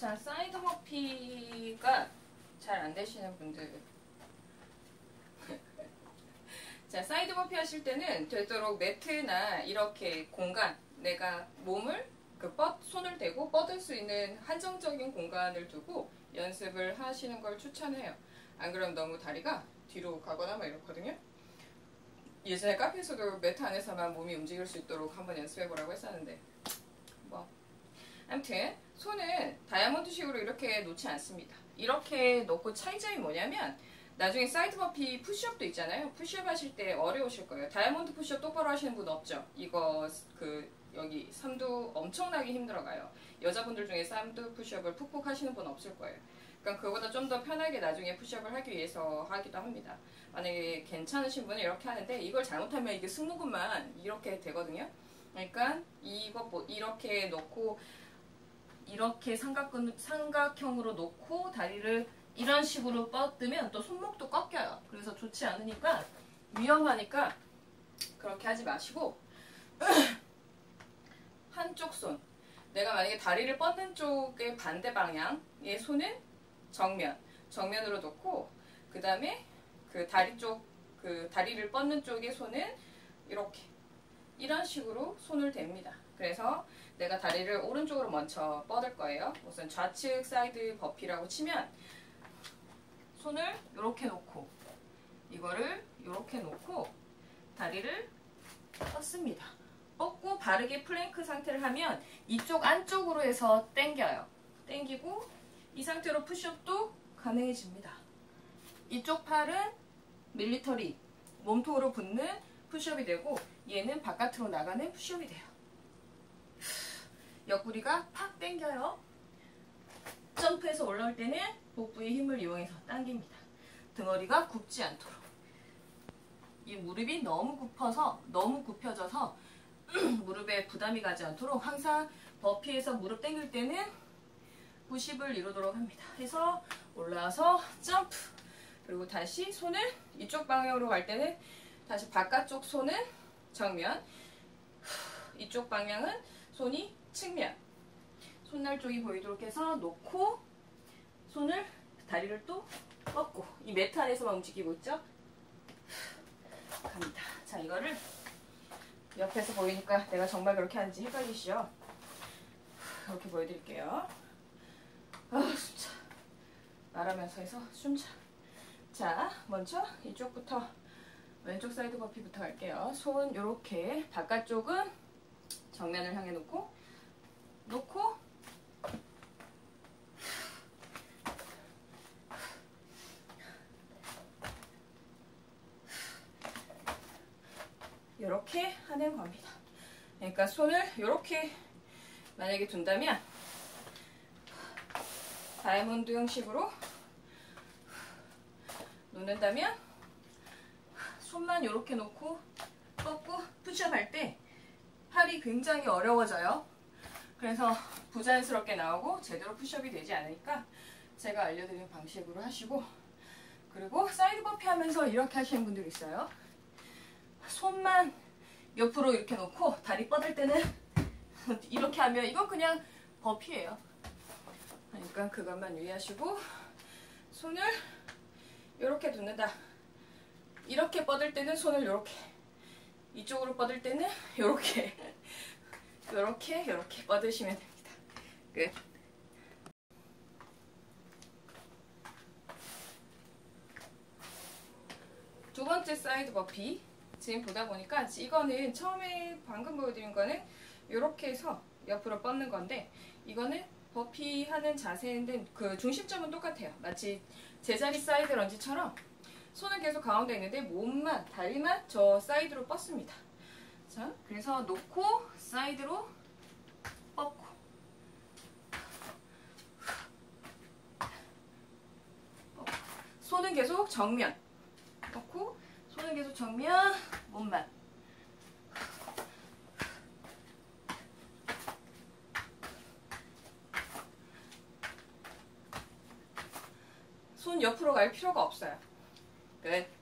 자, 사이드 허피가 잘 안 되시는 분들. 자, 사이드 버피 하실 때는 되도록 매트나 이렇게 공간, 내가 몸을 그 뻗, 손을 대고 뻗을 수 있는 한정적인 공간을 두고 연습을 하시는 걸 추천해요. 안 그러면 너무 다리가 뒤로 가거나 막 이렇거든요. 예전에 카페에서도 매트 안에서만 몸이 움직일 수 있도록 한번 연습해 보라고 했었는데 뭐 아무튼 손은 다이아몬드식으로 이렇게 놓지 않습니다. 이렇게 놓고 차이점이 뭐냐면 나중에 사이드 버피 푸시업도 있잖아요. 푸시업 하실 때 어려우실 거예요. 다이아몬드 푸시업 똑바로 하시는 분 없죠? 이거 그 여기 삼두 엄청나게 힘들어가요. 여자분들 중에 삼두 푸시업을 푹푹 하시는 분 없을 거예요. 그러니까 그보다 좀 더 편하게 나중에 푸시업을 하기 위해서 하기도 합니다. 만약에 괜찮으신 분은 이렇게 하는데 이걸 잘못하면 이게 승모근만 이렇게 되거든요. 그러니까 이거 뭐 이렇게 놓고 이렇게 삼각근 삼각형으로 놓고 다리를 이런 식으로 뻗으면 또 손목도 꺾여요. 그래서 좋지 않으니까 위험하니까 그렇게 하지 마시고 한쪽 손 내가 만약에 다리를 뻗는 쪽의 반대 방향의 손은 정면 정면으로 놓고 그 다음에 그 다리 쪽 그 다리를 뻗는 쪽의 손은 이렇게 이런 식으로 손을 댑니다. 그래서 내가 다리를 오른쪽으로 먼저 뻗을 거예요. 우선 좌측 사이드 버피라고 치면 손을 이렇게 놓고 이거를 이렇게 놓고 다리를 뻗습니다. 뻗고 바르게 플랭크 상태를 하면 이쪽 안쪽으로 해서 당겨요. 당기고 이 상태로 푸시업도 가능해집니다. 이쪽 팔은 밀리터리 몸통으로 붙는 푸시업이 되고 얘는 바깥으로 나가는 푸시업이 돼요. 옆구리가 팍 당겨요. 점프해서 올라올 때는 복부의 힘을 이용해서 당깁니다. 등어리가 굽지 않도록. 이 무릎이 너무 굽어서 너무 굽혀져서 무릎에 부담이 가지 않도록 항상 버피에서 무릎 당길 때는 90을 이루도록 합니다. 해서 올라와서 점프 그리고 다시 손을 이쪽 방향으로 갈 때는 다시 바깥쪽 손은 정면 이쪽 방향은 손이 측면 손날 쪽이 보이도록 해서 놓고 손을 다리를 또 뻗고 이 매트 안에서만 움직이고 있죠? 갑니다. 자 이거를 옆에서 보이니까 내가 정말 그렇게 하는지 헷갈리시죠? 이렇게 보여드릴게요. 아 숨차 말하면서 해서 숨차 자 먼저 이쪽부터 왼쪽 사이드 버피부터 할게요. 손 이렇게 바깥쪽은 정면을 향해 놓고 놓고 이렇게 하는 겁니다. 그러니까 손을 이렇게 만약에 둔다면 다이아몬드 형식으로 놓는다면 손만 이렇게 놓고 뻗고 푸시업 할 때 팔이 굉장히 어려워져요. 그래서 부자연스럽게 나오고 제대로 푸시업이 되지 않으니까 제가 알려드린 방식으로 하시고 그리고 사이드 버피 하면서 이렇게 하시는 분들이 있어요. 손만 옆으로 이렇게 놓고 다리 뻗을 때는 이렇게 하면 이건 그냥 버피예요. 그러니까 그것만 유의하시고 손을 이렇게 둔다. 이렇게 뻗을 때는 손을 이렇게 이쪽으로 뻗을 때는 이렇게 이렇게 이렇게 뻗으시면 됩니다. 끝. 두 번째 사이드 버피 지금 보다 보니까 이거는 처음에 방금 보여드린 거는 이렇게 해서 옆으로 뻗는 건데 이거는 버피 하는 자세인데 그 중심점은 똑같아요. 마치 제자리 사이드 런지처럼 손을 계속 가운데 있는데 몸만 다리만 저 사이드로 뻗습니다. 자, 그래서 놓고 사이드로 뻗고 손은 계속 정면 놓고 손은 계속 정면 몸만 손 옆으로 갈 필요가 없어요. 끝.